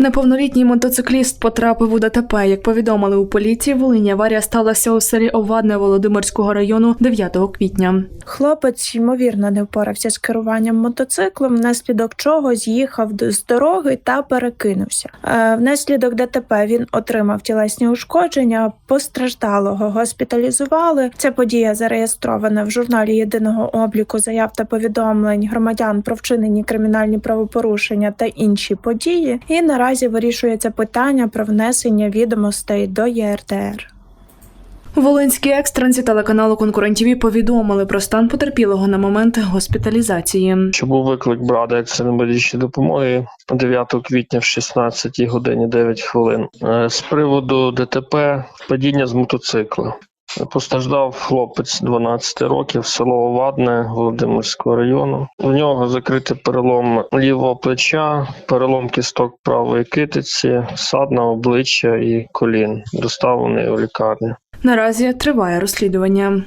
Неповнолітній мотоцикліст потрапив у ДТП. Як повідомили у поліції, Волині аварія сталася у селі Овадне Володимирського району 9 квітня. Хлопець ймовірно не впорався з керуванням мотоциклом, внаслідок чого з'їхав з дороги та перекинувся. Е, Внаслідок ДТП він отримав тілесні ушкодження. Постраждалого госпіталізували. Ця подія зареєстрована в журналі єдиного обліку заяв та повідомлень громадян про вчинені кримінальні правопорушення та інші події. І наразі вирішується питання про внесення відомостей до ЄРДР. Волинські екстранці телеканалу Конкурент-ТВ повідомили про стан потерпілого на момент госпіталізації. що був виклик бригади екстреної медичної допомоги 9 квітня в 16 годині 9 хвилин. Е, З приводу ДТП падіння з мотоцикла. Постраждав хлопець 12 років, село Овадне Володимирського району. У нього закритий перелом лівого плеча, перелом кісток правої китиці, сад на обличчя і колін. Доставлений у лікарню. Наразі триває розслідування.